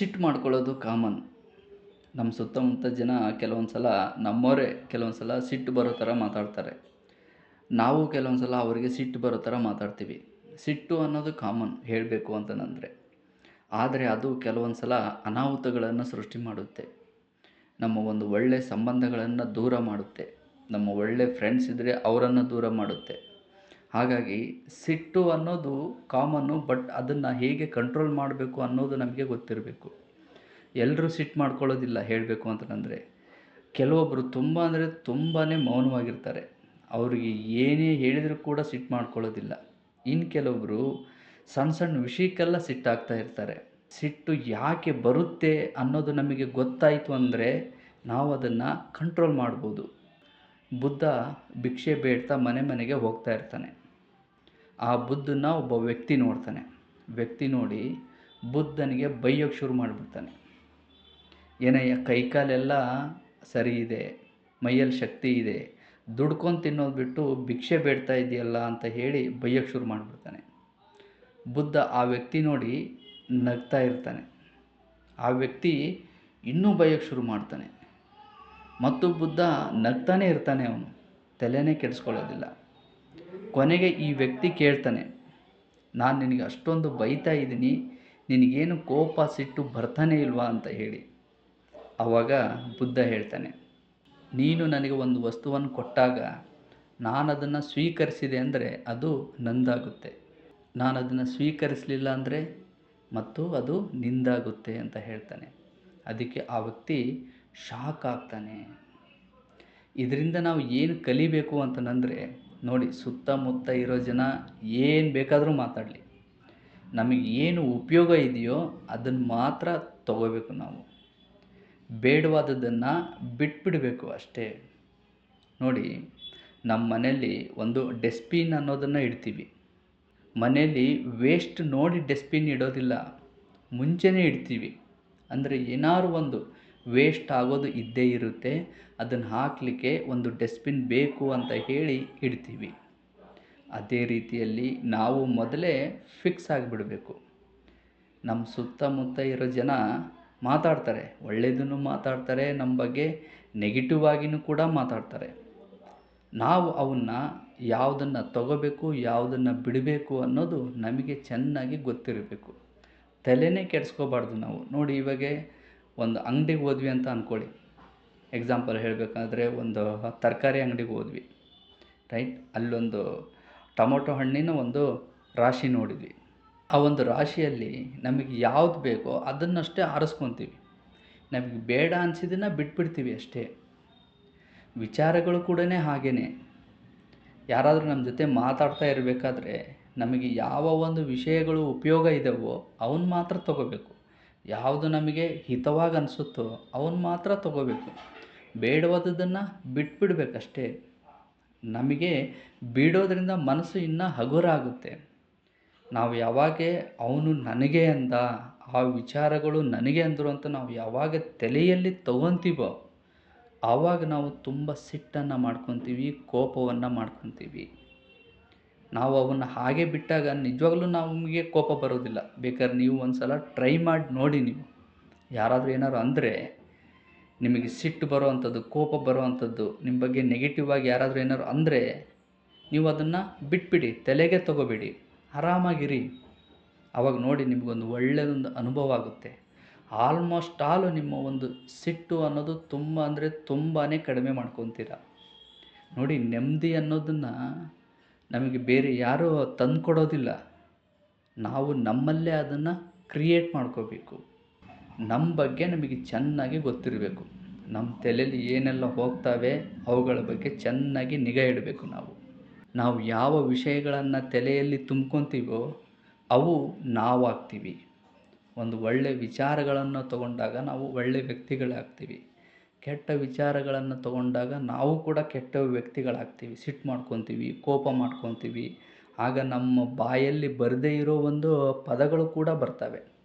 ಸಿಟ್ಟು ಮಾಡ್ಕೊಳ್ಳೋದು ಕಾಮನ್. ನಮ್ಮ ಸುತ್ತಮುತ್ತ ಜನ ಕೆಲವೊಂದು ಸಲ ನಮ್ಮವರೇ ಕೆಲವೊಂದು ಸಲ ಸಿಟ್ಟು ಬರೋ ಥರ ಮಾತಾಡ್ತಾರೆ. ನಾವು ಕೆಲವೊಂದು ಸಲ ಅವರಿಗೆ ಸಿಟ್ಟು ಬರೋ ಥರ ಮಾತಾಡ್ತೀವಿ. ಸಿಟ್ಟು ಅನ್ನೋದು ಕಾಮನ್ ಹೇಳಬೇಕು ಅಂತಂದರೆ ಆದರೆ ಅದು ಕೆಲವೊಂದು ಸಲ ಅನಾಹುತಗಳನ್ನು ಸೃಷ್ಟಿ ಮಾಡುತ್ತೆ. ನಮ್ಮ ಒಂದು ಒಳ್ಳೆಯ ಸಂಬಂಧಗಳನ್ನು ದೂರ ಮಾಡುತ್ತೆ. ನಮ್ಮ ಒಳ್ಳೆಯ ಫ್ರೆಂಡ್ಸ್ ಇದ್ದರೆ ಅವರನ್ನು ದೂರ ಮಾಡುತ್ತೆ. ಹಾಗಾಗಿ ಸಿಟ್ಟು ಅನ್ನೋದು ಕಾಮನ್ನು ಬಟ್ ಅದನ್ನು ಹೇಗೆ ಕಂಟ್ರೋಲ್ ಮಾಡಬೇಕು ಅನ್ನೋದು ನಮಗೆ ಗೊತ್ತಿರಬೇಕು. ಎಲ್ಲರೂ ಸಿಟ್ಟು ಮಾಡ್ಕೊಳ್ಳೋದಿಲ್ಲ ಹೇಳಬೇಕು ಅಂತಂದರೆ ಕೆಲವೊಬ್ಬರು ತುಂಬ ಅಂದರೆ ತುಂಬಾ ಮೌನವಾಗಿರ್ತಾರೆ. ಅವರಿಗೆ ಏನೇ ಹೇಳಿದರೂ ಕೂಡ ಸಿಟ್ಟು ಮಾಡ್ಕೊಳ್ಳೋದಿಲ್ಲ. ಇನ್ನು ಕೆಲವೊಬ್ಬರು ಸಣ್ಣ ಸಣ್ಣ ವಿಷಯಕ್ಕೆಲ್ಲ ಸಿಟ್ಟಾಗ್ತಾ ಇರ್ತಾರೆ. ಸಿಟ್ಟು ಯಾಕೆ ಬರುತ್ತೆ ಅನ್ನೋದು ನಮಗೆ ಗೊತ್ತಾಯಿತು ಅಂದರೆ ನಾವು ಅದನ್ನು ಕಂಟ್ರೋಲ್ ಮಾಡ್ಬೋದು. ಬುದ್ಧ ಭಿಕ್ಷೆ ಬೇಡ್ತಾ ಮನೆ ಮನೆಗೆ ಹೋಗ್ತಾ ಇರ್ತಾನೆ. ಆ ಬುದ್ಧನ ಒಬ್ಬ ವ್ಯಕ್ತಿ ನೋಡ್ತಾನೆ. ವ್ಯಕ್ತಿ ನೋಡಿ ಬುದ್ಧನಿಗೆ ಬೈಯೋಕ್ಕೆ ಶುರು ಮಾಡಿಬಿಡ್ತಾನೆ. ಏನಯ್ಯ, ಕೈಕಾಲೆಲ್ಲ ಸರಿ ಇದೆ, ಮೈಯಲ್ಲಿ ಶಕ್ತಿ ಇದೆ, ದುಡ್ಕೊಂಡು ತಿನ್ನೋದು ಬಿಟ್ಟು ಭಿಕ್ಷೆ ಬೇಡ್ತಾ ಇದೆಯಲ್ಲ ಅಂತ ಹೇಳಿ ಬೈಯೋಕ್ಕೆ ಶುರು ಮಾಡಿಬಿಡ್ತಾನೆ. ಬುದ್ಧ ಆ ವ್ಯಕ್ತಿ ನೋಡಿ ನಗ್ತಾ ಇರ್ತಾನೆ. ಆ ವ್ಯಕ್ತಿ ಇನ್ನೂ ಬೈಯೋಕ್ಕೆ ಶುರು ಮಾಡ್ತಾನೆ. ಮತ್ತು ಬುದ್ಧ ನಗ್ತಾನೆ ಇರ್ತಾನೆ ಅವನು. ತಲೆನೇ ಕೆಡಿಸ್ಕೊಳ್ಳೋದಿಲ್ಲ. ಕೊನೆಗೆ ಈ ವ್ಯಕ್ತಿ ಕೇಳ್ತಾನೆ, ನಾನು ನಿನಗೆ ಅಷ್ಟೊಂದು ಬೈತಾ ಇದ್ದೀನಿ, ನಿನಗೇನು ಕೋಪ ಸಿಟ್ಟು ಬರ್ತಾನೆ ಇಲ್ವಾ? ಅಂತ ಹೇಳಿ. ಆವಾಗ ಬುದ್ಧ ಹೇಳ್ತಾನೆ, ನೀನು ನನಗೆ ಒಂದು ವಸ್ತುವನ್ನು ಕೊಟ್ಟಾಗ ನಾನು ಅದನ್ನು ಸ್ವೀಕರಿಸಿದೆ ಅಂದರೆ ಅದು ನಂದಾಗುತ್ತೆ. ನಾನು ಅದನ್ನು ಸ್ವೀಕರಿಸಲಿಲ್ಲ ಅಂದರೆ ಮತ್ತು ಅದು ನಿಂದಾಗುತ್ತೆ ಅಂತ ಹೇಳ್ತಾನೆ. ಅದಕ್ಕೆ ಆ ವ್ಯಕ್ತಿ ಶಾಕ್ ಆಗ್ತಾನೆ. ಇದರಿಂದ ನಾವು ಏನು ಕಲಿಬೇಕು ಅಂತಂದರೆ ನೋಡಿ, ಸುತ್ತಮುತ್ತ ಇರೋ ಜನ ಏನು ಬೇಕಾದರೂ ಮಾತಾಡಲಿ. ನಮಗೆ ಏನು ಉಪಯೋಗ ಇದೆಯೋ ಅದನ್ನು ಮಾತ್ರ ತಗೋಬೇಕು ನಾವು. ಬೇಡವಾದದ್ದನ್ನು ಬಿಟ್ಬಿಡಬೇಕು ಅಷ್ಟೇ. ನೋಡಿ ನಮ್ಮ ಮನೆಯಲ್ಲಿ ಒಂದು ಡಸ್ಟ್ಬಿನ್ ಅನ್ನೋದನ್ನು ಇಡ್ತೀವಿ. ಮನೆಯಲ್ಲಿ ವೇಸ್ಟ್ ನೋಡಿ ಡಸ್ಟ್ಬಿನ್ ಇಡೋದಿಲ್ಲ. ಮುಂಚೆನೇ ಇಡ್ತೀವಿ. ಅಂದರೆ ಏನಾದ್ರು ಒಂದು ವೇಸ್ಟ್ ಆಗೋದು ಇದ್ದೇ ಇರುತ್ತೆ. ಅದನ್ನು ಹಾಕಲಿಕ್ಕೆ ಒಂದು ಡಸ್ಟ್ಬಿನ್ ಬೇಕು ಅಂತ ಹೇಳಿ ಇಡ್ತೀವಿ. ಅದೇ ರೀತಿಯಲ್ಲಿ ನಾವು ಮೊದಲೇ ಫಿಕ್ಸ್ ಆಗಿಬಿಡಬೇಕು. ನಮ್ಮ ಸುತ್ತಮುತ್ತ ಇರೋ ಜನ ಮಾತಾಡ್ತಾರೆ. ಒಳ್ಳೆಯದನ್ನು ಮಾತಾಡ್ತಾರೆ ನಮ್ಮ ಬಗ್ಗೆ ನೆಗೆಟಿವ್ ಆಗಿನೂ ಕೂಡ ಮಾತಾಡ್ತಾರೆ. ನಾವು ಅವನ್ನ ಯಾವುದನ್ನು ತಗೋಬೇಕು, ಯಾವುದನ್ನು ಬಿಡಬೇಕು ಅನ್ನೋದು ನಮಗೆ ಚೆನ್ನಾಗಿ ಗೊತ್ತಿರಬೇಕು. ತಲೆನೇ ಕೆಡಿಸ್ಕೋಬಾರ್ದು ನಾವು. ನೋಡಿ ಇವಾಗ ಒಂದು ಅಂಗಡಿಗೆ ಹೋದ್ವಿ ಅಂತ ಅಂದ್ಕೊಳ್ಳಿ ಎಕ್ಸಾಂಪಲ್ ಹೇಳಬೇಕಾದ್ರೆ ಒಂದು ತರಕಾರಿ ಅಂಗಡಿಗೆ ಹೋದ್ವಿ. ರೈಟ್ ಅಲ್ಲೊಂದು ಟೊಮೊಟೊ ಹಣ್ಣಿನ ಒಂದು ರಾಶಿ ನೋಡಿದ್ವಿ. ಆ ಒಂದು ರಾಶಿಯಲ್ಲಿ ನಮಗೆ ಯಾವ್ದು ಬೇಕೋ ಅದನ್ನಷ್ಟೇ ಆರಿಸ್ಕೊತೀವಿ. ನಮಗೆ ಬೇಡ ಅನಿಸಿದ್ದನ್ನು ಬಿಟ್ಬಿಡ್ತೀವಿ ಅಷ್ಟೇ. ವಿಚಾರಗಳು ಕೂಡ ಹಾಗೇ ಯಾರಾದರೂ ನಮ್ಮ ಜೊತೆ ಮಾತಾಡ್ತಾ ಇರಬೇಕಾದ್ರೆ ನಮಗೆ ಯಾವ ಒಂದು ವಿಷಯಗಳು ಉಪಯೋಗ ಇದ್ದಾವೋ ಅವನ್ನ ಮಾತ್ರ ತಗೋಬೇಕು. ಯಾವುದು ನಮಗೆ ಹಿತವಾಗಿ ಅನಿಸುತ್ತೋ ಅವನ್ನ ಮಾತ್ರ ತಗೋಬೇಕು. ಬೇಡವಾದದ್ದನ್ನು ಬಿಟ್ಬಿಡ್ಬೇಕಷ್ಟೇ. ನಮಗೆ ಬೀಡೋದರಿಂದ ಮನಸ್ಸು ಇನ್ನೂ ಹಗುರ ಆಗುತ್ತೆ ನಾವು ಯಾವಾಗ ಅವನು ನನಗೆ ಅಂದ, ಆ ವಿಚಾರಗಳು ನನಗೆ ಅಂದರು ಅಂತ ನಾವು ಯಾವಾಗ ತಲೆಯಲ್ಲಿ ತಗೊತೀವೋ, ಆವಾಗ ನಾವು ತುಂಬ ಸಿಟ್ಟನ್ನು ಮಾಡ್ಕೊತೀವಿ, ಕೋಪವನ್ನು ಮಾಡ್ಕೊತೀವಿ. ನಾವು ಅವನ್ನು ಹಾಗೆ ಬಿಟ್ಟಾಗ ನಿಜವಾಗ್ಲೂ ನಮಗೆ ಕೋಪ ಬರೋದಿಲ್ಲ. ಬೇಕಾದ್ರೆ ನೀವು ಒಂದು ಸಲ ಟ್ರೈ ಮಾಡಿ ನೋಡಿ ನೀವು. ಯಾರಾದರೂ ಏನಾದ್ರು ಅಂದರೆ ನಿಮಗೆ ಸಿಟ್ಟು ಬರೋ ಅಂಥದ್ದು ಕೋಪ ಬರೋ ಅಂಥದ್ದು ನಿಮ್ಮ ಬಗ್ಗೆ ನೆಗೆಟಿವ್ ಆಗಿ ಯಾರಾದರೂ ಏನಾರು ಅಂದರೆ ನೀವು ಅದನ್ನು ಬಿಟ್ಬಿಡಿ, ತಲೆಗೆ ತಗೋಬೇಡಿ. ಆರಾಮಾಗಿರಿ. ಅವಾಗ ನೋಡಿ ನಿಮಗೊಂದು ಒಳ್ಳೆಯದೊಂದು ಅನುಭವ ಆಗುತ್ತೆ. ಆಲ್ಮೋಸ್ಟ್ ಆಲು ನಿಮ್ಮ ಒಂದು ಸಿಟ್ಟು ಅನ್ನೋದು ತುಂಬ ಅಂದರೆ ತುಂಬಾ ಕಡಿಮೆ ಮಾಡ್ಕೊತೀರ. ನೋಡಿ ನೆಮ್ಮದಿ ಅನ್ನೋದನ್ನು ನಮಗೆ ಬೇರೆ ಯಾರೂ ತಂದುಕೊಡೋದಿಲ್ಲ. ನಾವು ನಮ್ಮಲ್ಲೇ ಅದನ್ನು ಕ್ರಿಯೇಟ್ ಮಾಡ್ಕೋಬೇಕು. ನಮ್ಮ ಬಗ್ಗೆ ನಮಗೆ ಚೆನ್ನಾಗಿ ಗೊತ್ತಿರಬೇಕು. ನಮ್ಮ ತಲೆಯಲ್ಲಿ ಏನೆಲ್ಲ ಹೋಗ್ತಾವೆ ಅವುಗಳ ಬಗ್ಗೆ ಚೆನ್ನಾಗಿ ನಿಗಾ ಇಡಬೇಕು ನಾವು. ನಾವು ಯಾವ ವಿಷಯಗಳನ್ನು ತಲೆಯಲ್ಲಿ ತುಂಬ್ಕೊತೀವೋ ಅವು ನಾವಾಗ್ತೀವಿ. ಒಂದು ಒಳ್ಳೆಯ ವಿಚಾರಗಳನ್ನು ತಗೊಂಡಾಗ ನಾವು ಒಳ್ಳೆಯ ವ್ಯಕ್ತಿಗಳಾಗ್ತೀವಿ. ಕೆಟ್ಟ ವಿಚಾರಗಳನ್ನು ತಗೊಂಡಾಗ ನಾವು ಕೂಡ ಕೆಟ್ಟ ವ್ಯಕ್ತಿಗಳಾಗ್ತೀವಿ. ಸಿಟ್ಟು ಮಾಡ್ಕೊತೀವಿ, ಕೋಪ ಮಾಡ್ಕೊತೀವಿ. ಆಗ ನಮ್ಮ ಬಾಯಲ್ಲಿ ಬರದೇ ಇರೋ ಒಂದು ಪದಗಳು ಕೂಡ ಬರ್ತವೆ.